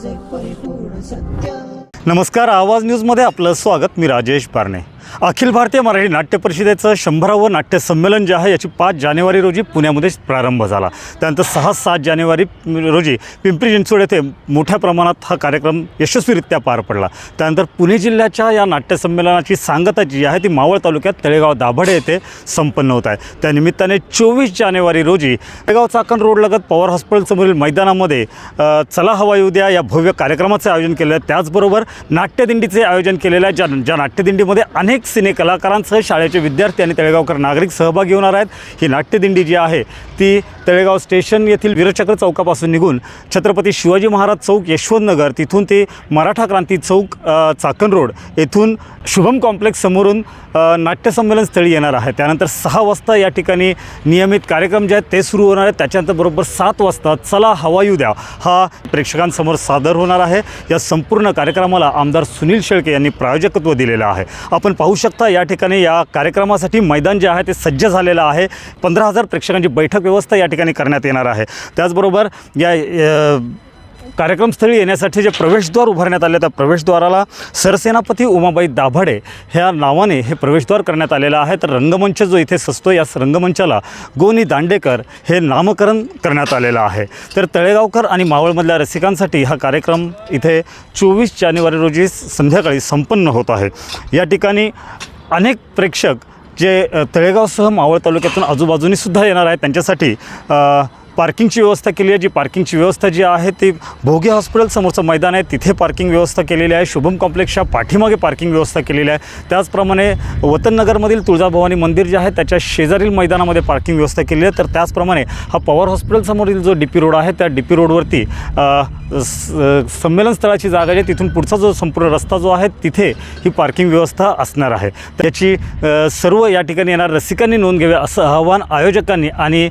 माझे परिपूर्ण सत्य. नमस्कार आवाज न्यूजमध्ये आपलं स्वागत. मी राजेश बारणे. अखिल भारतीय मराठी नाट्य परिषदेचं शंभरावं नाट्य संमेलन जे आहे याची पाच जानेवारी रोजी पुण्यामध्ये प्रारंभ झाला. त्यानंतर सहा सात जानेवारी रोजी पिंपरी चिंचवड येथे मोठ्या प्रमाणात हा कार्यक्रम यशस्वीरित्या पार पडला. त्यानंतर पुणे जिल्ह्याच्या या नाट्य संमेलनाची सांगता जी आहे ती मावळ तालुक्यात तळेगाव दाभाडे येथे संपन्न होत आहे. त्यानिमित्ताने चोवीस जानेवारी रोजी तळेगाव चाकण रोडलगत पवार हॉस्पिटलसमोरील मैदानामध्ये चला हवा येऊ द्या या भव्य कार्यक्रमाचं आयोजन केलं आहे. त्याचबरोबर नाट्यदिंडीचे आयोजन केलेलं आहे ज्या ज्या नाट्यदिंडीमध्ये अनेक सिने कलाकारांसह शाळेचे विद्यार्थी आणि तळेगावकर नागरिक सहभागी होणार आहेत. ही नाट्यदिंडी जी आहे ती तळेगाव स्टेशन येथील वीरचक्र चौकापासून निघून छत्रपती शिवाजी महाराज चौक यशवंतनगर तिथून ते मराठा क्रांती चौक चाकण रोड येथून शुभम कॉम्प्लेक्स समोरून नाट्यसंमेलन स्थळी येणार आहे. त्यानंतर सहा वाजता या ठिकाणी नियमित कार्यक्रम जे आहेत ते सुरू होणार आहेत. त्याच्यानंतर बरोबर सात वाजता चला हवायू द्या हा प्रेक्षकांसमोर सादर होणार आहे. या संपूर्ण कार्यक्रमाला आमदार सुनील शेळके यांनी प्रायोजकत्व दिलेलं आहे. आपण पाहू शकता या ठिकाणी या कार्यक्रमासाठी मैदान जे आहे ते सज्ज झालेलं आहे. पंधरा हजार प्रेक्षकांची बैठक व्यवस्था या ठिकाणी करण्यात येणार आहे. त्याचबरोबर या कार्यक्रमस्थळी येण्यासाठी जे प्रवेशद्वार उभारण्यात आले त्या प्रवेशद्वाराला सरसेनापती उमाबाई दाभाडे ह्या नावाने हे प्रवेशद्वार करण्यात आलेलं आहे. तर रंगमंच जो इथे सजतो या रंगमंचाला गोनी दांडेकर हे नामकरण करण्यात आलेलं आहे. तर तळेगावकर आणि मावळमधल्या रसिकांसाठी हा कार्यक्रम इथे चोवीस जानेवारी रोजी संध्याकाळी संपन्न होत आहे. या ठिकाणी अनेक प्रेक्षक जे तळेगावसह मावळ तालुक्यातून आजूबाजूनी सुद्धा येणार आहेत त्यांच्यासाठी पार्किंगची व्यवस्था केली आहे. जी पार्किंगची व्यवस्था जी आहे ती भोगे हॉस्पिटल समोरचं मैदान आहे. तिथे पार्किंग व्यवस्था केलेली आहे. शुभम कॉम्प्लेक्सच्या पाठीमागे पार्किंग व्यवस्था केलेली आहे. त्याचप्रमाणे वतननगरमधील तुळजाभवानी मंदिर जे आहे त्याच्या शेजारील मैदानामध्ये पार्किंग व्यवस्था केली आहे. तर त्याचप्रमाणे हा पवार हॉस्पिटलसमोरील जो डी पी रोड आहे त्या डी पी रोडवरती स- संमेलन स्थळाची जागा जी आहे तिथून पुढचा जो संपूर्ण रस्ता जो आहे तिथे ही पार्किंग व्यवस्था असणार आहे. त्याची सर्व या ठिकाणी येणार रसिकांनी नोंद घ्यावी असं आवाहन आयोजकांनी आणि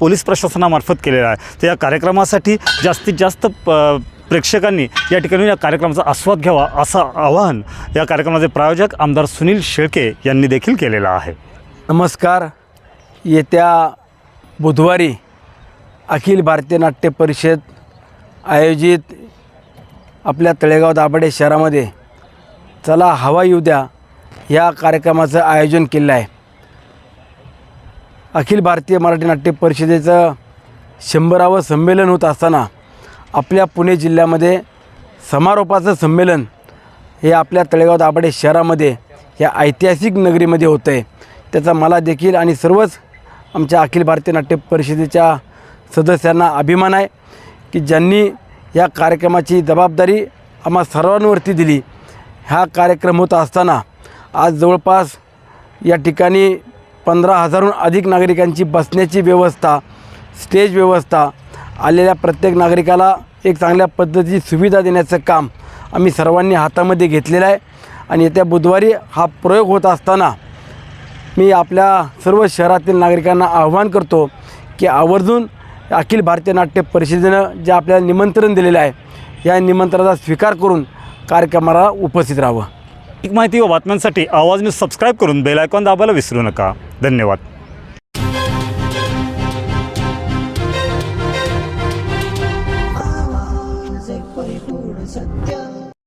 पोलीस प्रशासनामार्फत केलेलं आहे. तर या कार्यक्रमासाठी जास्तीत जास्त प प्रेक्षकांनी या ठिकाणी या कार्यक्रमाचा आस्वाद घ्यावा असं आवाहन या कार्यक्रमाचे प्रायोजक आमदार सुनील शेळके यांनी देखील केलेलं आहे. नमस्कार. येत्या बुधवारी अखिल भारतीय नाट्य परिषद आयोजित आपल्या तळेगाव दाभाडे शहरामध्ये चला हवा येऊ द्या या कार्यक्रमाचं आयोजन केलं आहे. अखिल भारतीय मराठी नाट्य परिषदेचं शंभरावं संमेलन होत असताना आपल्या पुणे जिल्ह्यामध्ये समारोपाचं संमेलन हे आपल्या तळेगाव दाभाडे शहरामध्ये या ऐतिहासिक नगरीमध्ये होतं आहे त्याचा मला देखील आणि सर्वच आमच्या अखिल भारतीय नाट्य परिषदेच्या सदस्यांना अभिमान आहे की ज्यांनी या कार्यक्रमाची जबाबदारी आम्हा सर्वांवरती दिली. हा कार्यक्रम होत असताना आज जवळपास या ठिकाणी पंधरा हजारहून अधिक नागरिकांची बसण्याची व्यवस्था स्टेज व्यवस्था आलेल्या प्रत्येक नागरिकाला एक चांगल्या पद्धतीची सुविधा देण्याचं काम आम्ही सर्वांनी हातामध्ये घेतलेलं आहे. आणि येत्या बुधवारी हा प्रयोग होत असताना मी आपल्या सर्व शहरातील नागरिकांना आव्हान करतो की आवर्जून अखिल भारतीय नाट्य परिषदेनं जे आपल्याला निमंत्रण दिलेलं आहे या निमंत्रणाचा स्वीकार करून कार्यक्रमाला उपस्थित राहावं. एक माहिती व बातम्यांसाठी आवाज न्यूज सबस्क्राईब करून बेल आयकॉन दाबायला विसरू नका. धन्यवाद.